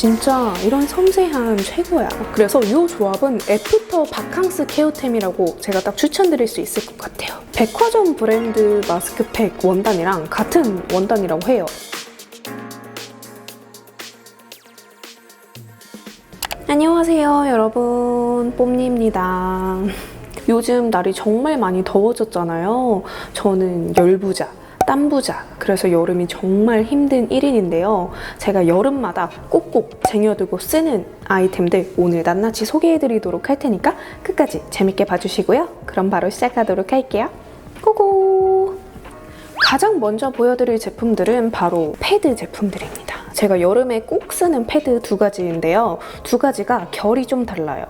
진짜 이런 섬세함 최고야. 그래서 이 조합은 애프터 바캉스 케어템이라고 제가 딱 추천드릴 수 있을 것 같아요. 백화점 브랜드 마스크팩 원단이랑 같은 원단이라고 해요. 안녕하세요, 여러분. 뽐니입니다. 요즘 날이 정말 많이 더워졌잖아요. 저는 열부자, 땀부자, 그래서 여름이 정말 힘든 1인인데요. 제가 여름마다 꼭꼭 쟁여두고 쓰는 아이템들 오늘 낱낱이 소개해드리도록 할 테니까 끝까지 재밌게 봐주시고요. 그럼 바로 시작하도록 할게요. 고고! 가장 먼저 보여드릴 제품들은 바로 패드 제품들입니다. 제가 여름에 꼭 쓰는 패드 두 가지인데요. 두 가지가 결이 좀 달라요.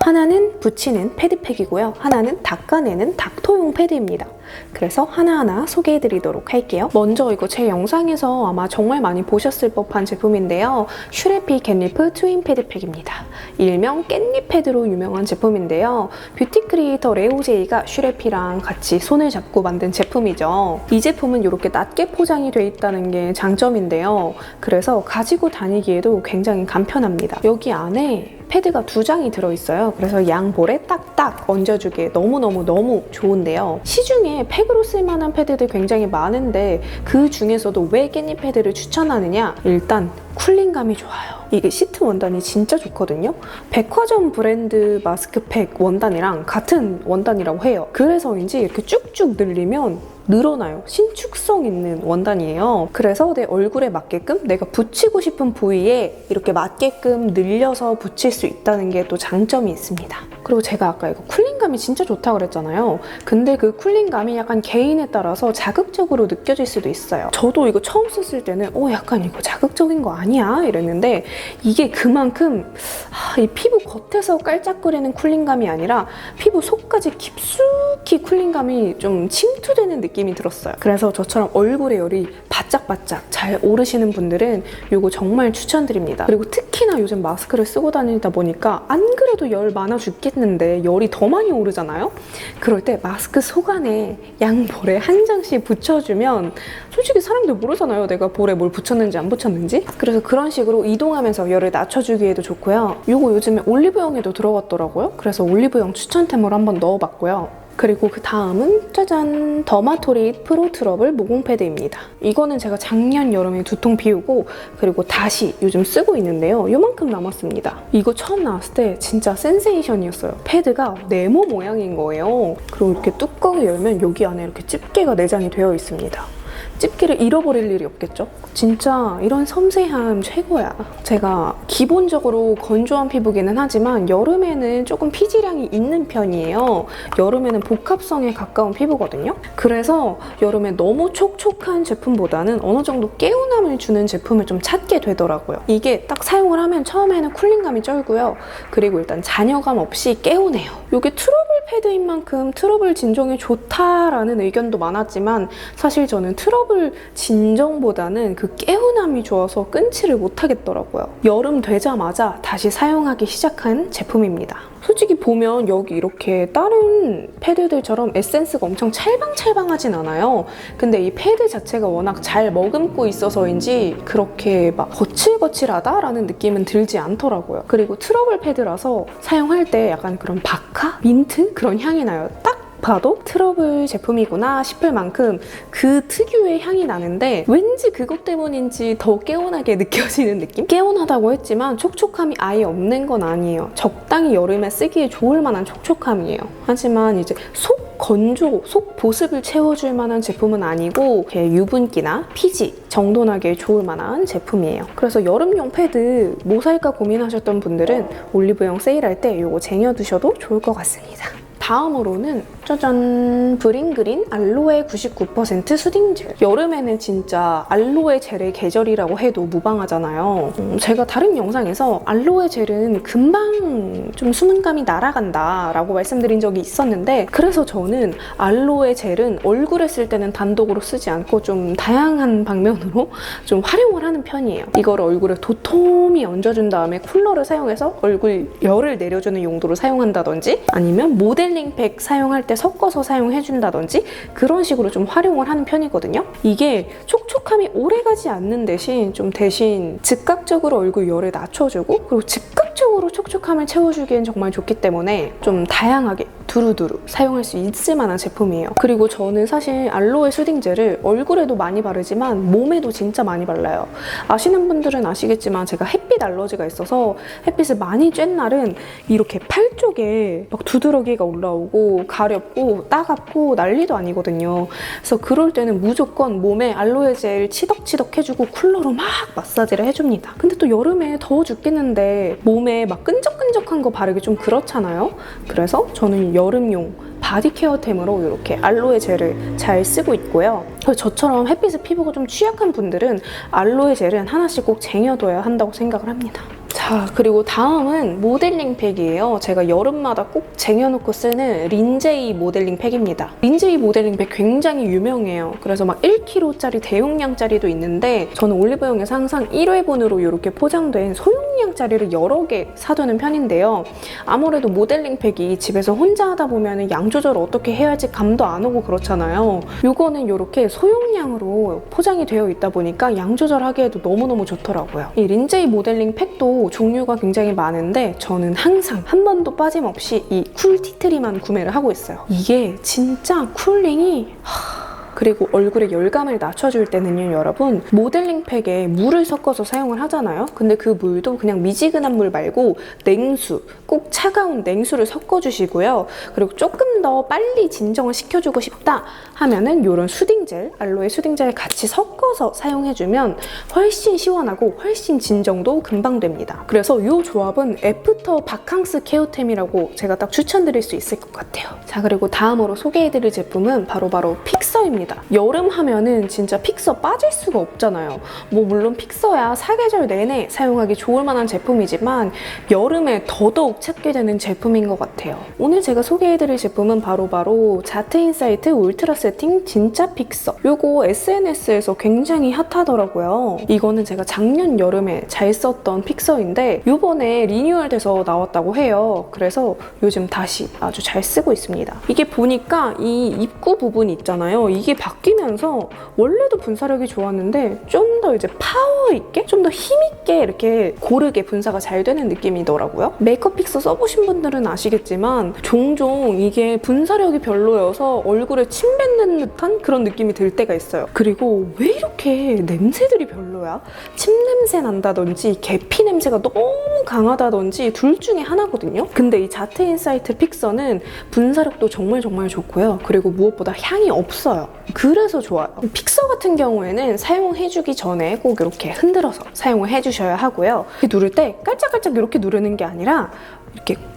하나는 붙이는 패드팩이고요. 하나는 닦아내는 닥터용 패드입니다. 그래서 하나하나 소개해 드리도록 할게요. 먼저 이거 제 영상에서 아마 정말 많이 보셨을 법한 제품인데요. 슈레피 겟리프 트윈 패드팩입니다. 일명 깻잎 패드로 유명한 제품인데요. 뷰티 크리에이터 레오제이가 슈레피랑 같이 손을 잡고 만든 제품이죠. 이 제품은 이렇게 낮게 포장이 돼 있다는 게 장점인데요. 그래서 가지고 다니기에도 굉장히 간편합니다. 여기 안에 패드가 두 장이 들어있어요. 그래서 양볼에 딱딱 얹어주기에 너무너무너무 좋은데요. 시중에 팩으로 쓸만한 패드들 굉장히 많은데 그 중에서도 왜 깻잎 패드를 추천하느냐? 일단 쿨링감이 좋아요. 이게 시트 원단이 진짜 좋거든요. 백화점 브랜드 마스크팩 원단이랑 같은 원단이라고 해요. 그래서인지 이렇게 쭉쭉 늘리면 늘어나요. 신축성 있는 원단이에요. 그래서 내 얼굴에 맞게끔 내가 붙이고 싶은 부위에 이렇게 맞게끔 늘려서 붙일 수 있다는 게 또 장점이 있습니다. 그리고 제가 아까 이거 쿨링감이 진짜 좋다고 그랬잖아요. 근데 그 쿨링감이 약간 개인에 따라서 자극적으로 느껴질 수도 있어요. 저도 이거 처음 썼을 때는 어 약간 이거 자극적인 거 아니야? 이랬는데 이게 그만큼 아, 이 피부 겉에서 깔짝거리는 쿨링감이 아니라 피부 속까지 깊숙이 쿨링감이 좀 침투되는 느낌 이 들었어요. 그래서 저처럼 얼굴에 열이 바짝바짝 잘 오르시는 분들은 이거 정말 추천드립니다. 그리고 특히나 요즘 마스크를 쓰고 다니다 보니까 안 그래도 열 많아 죽겠는데 열이 더 많이 오르잖아요? 그럴 때 마스크 속 안에 양볼에 한 장씩 붙여주면 솔직히 사람들 모르잖아요. 내가 볼에 뭘 붙였는지 안 붙였는지. 그래서 그런 식으로 이동하면서 열을 낮춰주기에도 좋고요. 이거 요즘에 올리브영에도 들어갔더라고요. 그래서 올리브영 추천템으로 한번 넣어봤고요. 그리고 그 다음은 짜잔 더마토리 프로 트러블 모공 패드입니다. 이거는 제가 작년 여름에 두통 비우고 그리고 다시 요즘 쓰고 있는데요. 요만큼 남았습니다. 이거 처음 나왔을 때 진짜 센세이션이었어요. 패드가 네모 모양인 거예요. 그리고 이렇게 뚜껑을 열면 여기 안에 이렇게 집게가 내장이 되어 있습니다. 집게를 잃어버릴 일이 없겠죠? 진짜 이런 섬세함 최고야. 제가 기본적으로 건조한 피부기는 하지만 여름에는 조금 피지량이 있는 편이에요. 여름에는 복합성에 가까운 피부거든요. 그래서 여름에 너무 촉촉한 제품보다는 어느 정도 개운함을 주는 제품을 좀 찾게 되더라고요. 이게 딱 사용을 하면 처음에는 쿨링감이 쩔고요. 그리고 일단 잔여감 없이 개운해요. 이게 트러블 패드인 만큼 트러블 진정에 좋다라는 의견도 많았지만 사실 저는 트러블 진정보다는 그 개운함이 좋아서 끊지를 못하겠더라고요. 여름 되자마자 다시 사용하기 시작한 제품입니다. 솔직히 보면 여기 이렇게 다른 패드들처럼 에센스가 엄청 찰방찰방하진 않아요. 근데 이 패드 자체가 워낙 잘 머금고 있어서인지 그렇게 막 거칠거칠하다라는 느낌은 들지 않더라고요. 그리고 트러블 패드라서 사용할 때 약간 그런 바카? 민트? 그런 향이 나요. 딱 봐도 트러블 제품이구나 싶을 만큼 그 특유의 향이 나는데 왠지 그것 때문인지 더 개운하게 느껴지는 느낌? 개운하다고 했지만 촉촉함이 아예 없는 건 아니에요. 적당히 여름에 쓰기에 좋을 만한 촉촉함이에요. 하지만 이제 속 건조, 속 보습을 채워줄 만한 제품은 아니고 유분기나 피지 정돈하기에 좋을 만한 제품이에요. 그래서 여름용 패드 뭐 살까 고민하셨던 분들은 올리브영 세일할 때 이거 쟁여두셔도 좋을 것 같습니다. 다음으로는 짜잔 브링그린 알로에 99% 수딩 젤. 여름에는 진짜 알로에 젤의 계절이라고 해도 무방하잖아요. 음, 제가 다른 영상에서 알로에 젤은 금방 좀 수분감이 날아간다 라고 말씀드린 적이 있었는데 그래서 저는 알로에 젤은 얼굴에 쓸 때는 단독으로 쓰지 않고 좀 다양한 방면으로 좀 활용을 하는 편이에요. 이거를 얼굴에 도톰히 얹어준 다음에 쿨러를 사용해서 얼굴 열을 내려주는 용도로 사용한다든지 아니면 모델링 팩 사용할 때 섞어서 사용해준다든지 그런 식으로 좀 활용을 하는 편이거든요. 이게 촉촉 촉촉함이 오래가지 않는 대신 좀 대신 즉각적으로 얼굴 열을 낮춰주고 그리고 즉각적으로 촉촉함을 채워주기엔 정말 좋기 때문에 좀 다양하게 두루두루 사용할 수 있을 만한 제품이에요. 그리고 저는 사실 알로에 수딩젤을 얼굴에도 많이 바르지만 몸에도 진짜 많이 발라요. 아시는 분들은 아시겠지만 제가 햇빛 알러지가 있어서 햇빛을 많이 쬐는 날은 이렇게 팔 쪽에 막 두드러기가 올라오고 가렵고 따갑고 난리도 아니거든요. 그래서 그럴 때는 무조건 몸에 알로에 젤 치덕치덕 해주고 쿨러로 막 마사지를 해줍니다. 근데 또 여름에 더워 죽겠는데 몸에 막 끈적끈적한 거 바르기 좀 그렇잖아요. 그래서 저는 여름용 바디 케어템으로 이렇게 알로에 젤을 잘 쓰고 있고요. 저처럼 햇빛에 피부가 좀 취약한 분들은 알로에 젤은 하나씩 꼭 쟁여둬야 한다고 생각을 합니다. 자, 그리고 다음은 모델링 팩이에요. 제가 여름마다 꼭 쟁여놓고 쓰는 린제이 모델링 팩입니다. 린제이 모델링 팩 굉장히 유명해요. 그래서 막 1kg짜리 대용량짜리도 있는데 저는 올리브영에서 항상 1회분으로 이렇게 포장된 소용량짜리를 여러 개 사두는 편인데요. 아무래도 모델링 팩이 집에서 혼자 하다 보면 양 조절을 어떻게 해야 할지 감도 안 오고 그렇잖아요. 요거는 이렇게 소용량으로 포장이 되어 있다 보니까 양 조절하기에도 너무너무 좋더라고요. 이 린제이 모델링 팩도 종류가 굉장히 많은데 저는 항상 한 번도 빠짐없이 이 쿨 티트리만 구매를 하고 있어요. 이게 진짜 쿨링이 하... 그리고 얼굴에 열감을 낮춰줄 때는요, 여러분. 모델링 팩에 물을 섞어서 사용을 하잖아요. 근데 그 물도 그냥 미지근한 물 말고 냉수, 꼭 차가운 냉수를 섞어주시고요. 그리고 조금 더 빨리 진정을 시켜주고 싶다 하면은 이런 수딩젤, 알로에 수딩젤 같이 섞어서 사용해주면 훨씬 시원하고 훨씬 진정도 금방 됩니다. 그래서 이 조합은 애프터 바캉스 케어템이라고 제가 딱 추천드릴 수 있을 것 같아요. 자, 그리고 다음으로 소개해드릴 제품은 바로바로 픽서입니다. 여름 하면은 진짜 픽서 빠질 수가 없잖아요. 뭐 물론 픽서야 사계절 내내 사용하기 좋을 만한 제품이지만 여름에 더더욱 찾게 되는 제품인 것 같아요. 오늘 제가 소개해드릴 제품은 바로 바로 자트인사이트 울트라 세팅 진짜 픽서. 요거 SNS에서 굉장히 핫하더라고요. 이거는 제가 작년 여름에 잘 썼던 픽서인데 요번에 리뉴얼돼서 나왔다고 해요. 그래서 요즘 다시 아주 잘 쓰고 있습니다. 이게 보니까 이 입구 부분 있잖아요. 이게 바뀌면서 원래도 분사력이 좋았는데 좀 더 이제 파워 있게 좀 더 힘 있게 이렇게 고르게 분사가 잘 되는 느낌이더라고요. 메이크업 픽서 써보신 분들은 아시겠지만 종종 이게 분사력이 별로여서 얼굴에 침 뱉는 듯한 그런 느낌이 들 때가 있어요. 그리고 왜 이렇게 냄새들이 별로야? 침 냄새 난다든지 계피 냄새가 너무 강하다든지 둘 중에 하나거든요. 근데 이 자트 인사이트 픽서는 분사력도 정말 정말 좋고요. 그리고 무엇보다 향이 없어요. 그래서 좋아요. 픽서 같은 경우에는 사용해주기 전에 꼭 이렇게 흔들어서 사용을 해주셔야 하고요. 누를 때 깔짝깔짝 이렇게 누르는 게 아니라 이렇게 꾹,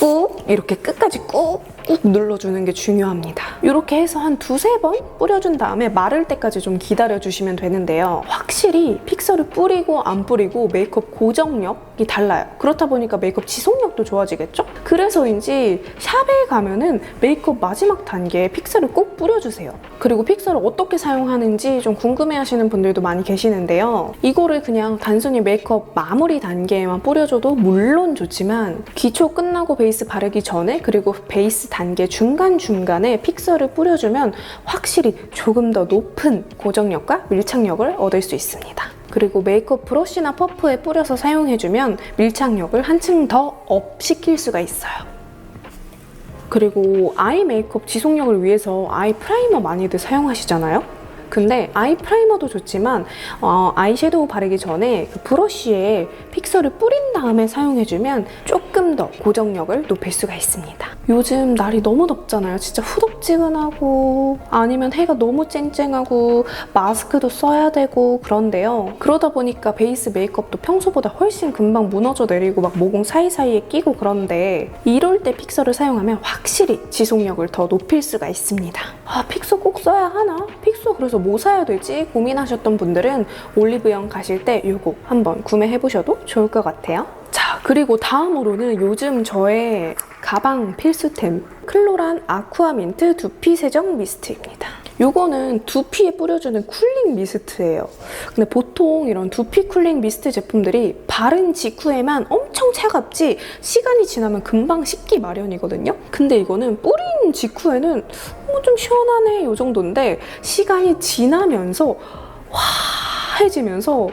꾹 이렇게 끝까지 꾹, 꾹 눌러주는 게 중요합니다. 이렇게 해서 한 두세 번 뿌려준 다음에 마를 때까지 좀 기다려주시면 되는데요. 확실히 픽서를 뿌리고 안 뿌리고 메이크업 고정력이 달라요. 그렇다 보니까 메이크업 지속력도 좋아지겠죠? 그래서인지 샵에 가면은 메이크업 마지막 단계에 픽서를 꼭 뿌려주세요. 그리고 픽서를 어떻게 사용하는지 좀 궁금해하시는 분들도 많이 계시는데요. 이거를 그냥 단순히 메이크업 마무리 단계에만 뿌려줘도 물론 좋지만 기초 끝나고 베이스 바르기 전에 그리고 베이스 단계 중간중간에 픽서를 뿌려주면 확실히 조금 더 높은 고정력과 밀착력을 얻을 수 있습니다. 그리고 메이크업 브러쉬나 퍼프에 뿌려서 사용해주면 밀착력을 한층 더 업 시킬 수가 있어요. 그리고 아이 메이크업 지속력을 위해서 아이 프라이머 많이들 사용하시잖아요. 근데 아이 프라이머도 좋지만 어, 아이섀도우 바르기 전에 그 브러쉬에 픽서를 뿌린 다음에 사용해주면 조금 더 고정력을 높일 수가 있습니다. 요즘 날이 너무 덥잖아요. 진짜 후덥지근하고 아니면 해가 너무 쨍쨍하고 마스크도 써야 되고 그런데요. 그러다 보니까 베이스 메이크업도 평소보다 훨씬 금방 무너져 내리고 막 모공 사이사이에 끼고 그런데 이럴 때 픽서를 사용하면 확실히 지속력을 더 높일 수가 있습니다. 아 픽서 꼭 써야 하나? 픽서 그래서 뭐 사야 되지 고민하셨던 분들은 올리브영 가실 때 이거 한번 구매해 보셔도 좋을 것 같아요. 자, 그리고 다음으로는 요즘 저의 가방 필수템 클로란 아쿠아 민트 두피 세정 미스트입니다. 요거는 두피에 뿌려주는 쿨링 미스트예요. 근데 보통 이런 두피 쿨링 미스트 제품들이 바른 직후에만 엄청 차갑지 시간이 지나면 금방 식기 마련이거든요. 근데 이거는 뿌린 직후에는 뭐 좀 시원하네 요 정도인데 시간이 지나면서 화해지면서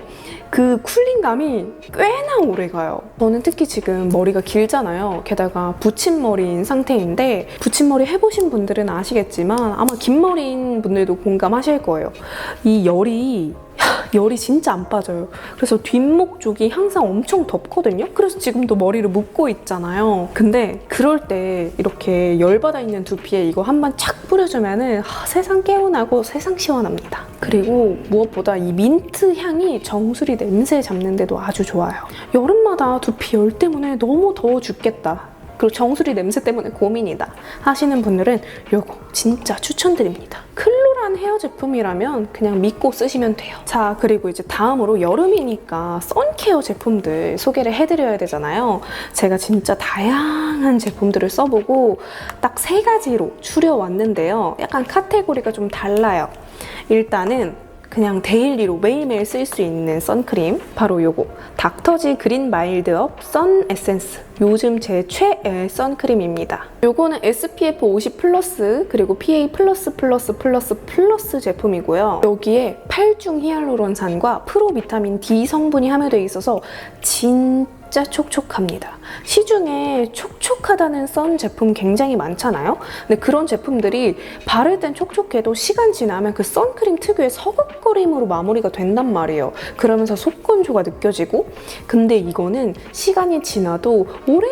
그 쿨링감이 꽤나 오래 가요. 저는 특히 지금 머리가 길잖아요. 게다가 붙임머리인 상태인데 붙임머리 해보신 분들은 아시겠지만 아마 긴 머리인 분들도 공감하실 거예요. 이 열이 열이 진짜 안 빠져요. 그래서 뒷목 쪽이 항상 엄청 덥거든요. 그래서 지금도 머리를 묶고 있잖아요. 근데 그럴 때 이렇게 열받아 있는 두피에 이거 한 번 착 뿌려주면은 아, 세상 개운하고 세상 시원합니다. 그리고 무엇보다 이 민트 향이 정수리 냄새 잡는데도 아주 좋아요. 여름마다 두피 열 때문에 너무 더워 죽겠다. 그리고 정수리 냄새 때문에 고민이다 하시는 분들은 요거 진짜 추천드립니다. 클 로란 헤어 제품이라면 그냥 믿고 쓰시면 돼요. 자, 그리고 이제 다음으로 여름이니까 선케어 제품들 소개를 해드려야 되잖아요. 제가 진짜 다양한 제품들을 써보고 딱 세 가지로 추려왔는데요. 약간 카테고리가 좀 달라요. 일단은 그냥 데일리로 매일매일 쓸 수 있는 선크림 바로 요거. 닥터지 그린 마일드업 선 에센스. 요즘 제 최애 선크림입니다. 요거는 SPF 50 플러스 그리고 PA 플러스 플러스 플러스 플러스 제품이고요. 여기에 8중 히알루론산과 프로 비타민 D 성분이 함유되어 있어서 진짜 촉촉합니다 시중에 촉촉하다는 선 제품 굉장히 많잖아요. 근데 그런 제품들이 바를 땐 촉촉해도 시간 지나면 그 선크림 특유의 서걱거림으로 마무리가 된단 말이에요. 그러면서 속건조가 느껴지고 근데 이거는 시간이 지나도 오랜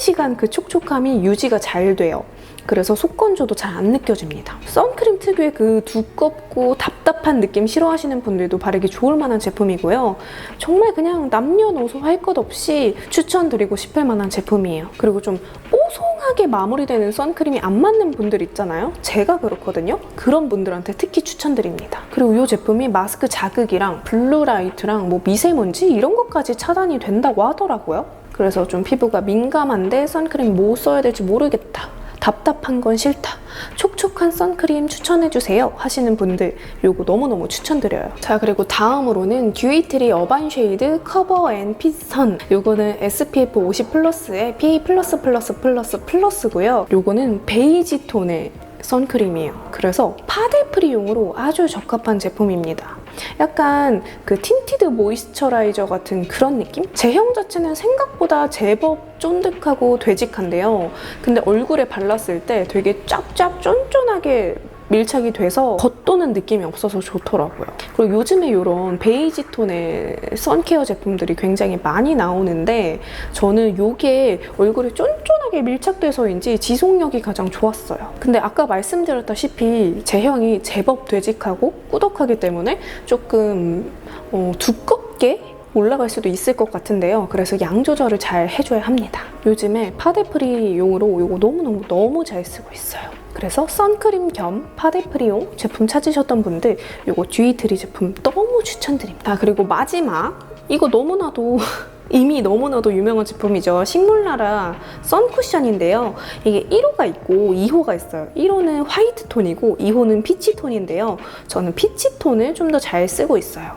시간 그 촉촉함이 유지가 잘 돼요. 그래서 속건조도 잘 안 느껴집니다. 선크림 특유의 그 두껍고 답답한 느낌 싫어하시는 분들도 바르기 좋을 만한 제품이고요. 정말 그냥 남녀노소 할 것 없이 추천드리고 싶을 만한 제품이에요. 그리고 좀 뽀송하게 마무리되는 선크림이 안 맞는 분들 있잖아요. 제가 그렇거든요. 그런 분들한테 특히 추천드립니다. 그리고 이 제품이 마스크 자극이랑 블루라이트랑 뭐 미세먼지 이런 것까지 차단이 된다고 하더라고요. 그래서 좀 피부가 민감한데 선크림 뭐 써야 될지 모르겠다. 답답한 건 싫다. 촉촉한 선크림 추천해주세요 하시는 분들 요거 너무너무 추천드려요. 자 그리고 다음으로는 듀이트리 어반 쉐이드 커버 앤 핏선 요거는 SPF 50 플러스에 PA 플러스 플러스 플러스 플러스고요. 요거는 베이지 톤의 선크림이에요. 그래서 파데 프리용으로 아주 적합한 제품입니다. 약간 그 틴티드 모이스처라이저 같은 그런 느낌? 제형 자체는 생각보다 제법 쫀득하고 되직한데요. 근데 얼굴에 발랐을 때 되게 짭짭 쫀쫀하게 밀착이 돼서 겉도는 느낌이 없어서 좋더라고요. 그리고 요즘에 이런 베이지 톤의 선케어 제품들이 굉장히 많이 나오는데 저는 이게 얼굴에 쫀쫀하게 밀착돼서인지 지속력이 가장 좋았어요. 근데 아까 말씀드렸다시피 제형이 제법 되직하고 꾸덕하기 때문에 조금 어, 두껍게 올라갈 수도 있을 것 같은데요. 그래서 양 조절을 잘 해줘야 합니다. 요즘에 파데프리용으로 이거 너무너무 너무 잘 쓰고 있어요. 그래서 선크림 겸 파데프리용 제품 찾으셨던 분들 이거 듀이트리 제품 너무 추천드립니다. 아, 그리고 마지막 이거 너무나도 이미 너무나도 유명한 제품이죠. 식물나라 선쿠션인데요. 이게 1호가 있고 2호가 있어요. 1호는 화이트 톤이고 2호는 피치 톤인데요. 저는 피치 톤을 좀 더 잘 쓰고 있어요.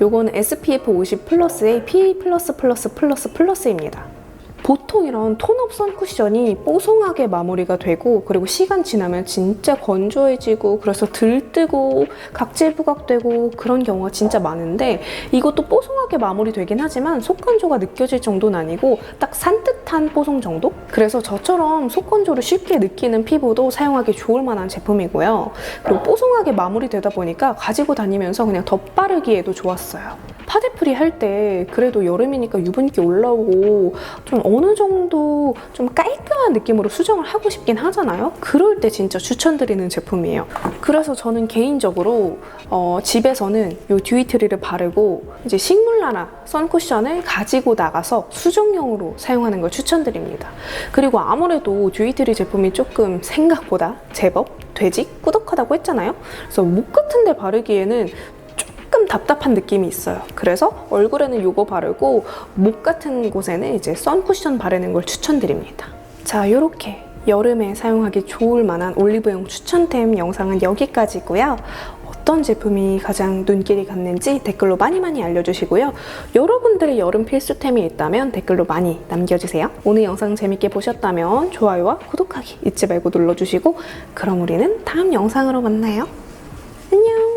요거는 SPF 50 플러스의 PA 플러스 플러스 플러스 플러스입니다. 보통 이런 톤업 선쿠션이 뽀송하게 마무리가 되고 그리고 시간 지나면 진짜 건조해지고 그래서 들뜨고 각질 부각되고 그런 경우가 진짜 많은데 이것도 뽀송하게 마무리되긴 하지만 속건조가 느껴질 정도는 아니고 딱 산뜻한 뽀송 정도? 그래서 저처럼 속건조를 쉽게 느끼는 피부도 사용하기 좋을 만한 제품이고요. 그리고 뽀송하게 마무리되다 보니까 가지고 다니면서 그냥 덧바르기에도 좋았어요. 파데프리 할 때 그래도 여름이니까 유분기 올라오고 좀 어느 정도 좀 깔끔한 느낌으로 수정을 하고 싶긴 하잖아요. 그럴 때 진짜 추천드리는 제품이에요. 그래서 저는 개인적으로 어, 집에서는 이 듀이트리를 바르고 이제 식물나라 선쿠션을 가지고 나가서 수정용으로 사용하는 걸 추천드립니다. 그리고 아무래도 듀이트리 제품이 조금 생각보다 제법 되직 꾸덕하다고 했잖아요. 그래서 목 같은 데 바르기에는 조금 답답한 느낌이 있어요. 그래서 얼굴에는 이거 바르고 목 같은 곳에는 이제 선쿠션 바르는 걸 추천드립니다. 자, 이렇게 여름에 사용하기 좋을 만한 올리브영 추천템 영상은 여기까지고요. 어떤 제품이 가장 눈길이 갔는지 댓글로 많이 많이 알려주시고요. 여러분들의 여름 필수템이 있다면 댓글로 많이 남겨주세요. 오늘 영상 재밌게 보셨다면 좋아요와 구독하기 잊지 말고 눌러주시고 그럼 우리는 다음 영상으로 만나요. 안녕!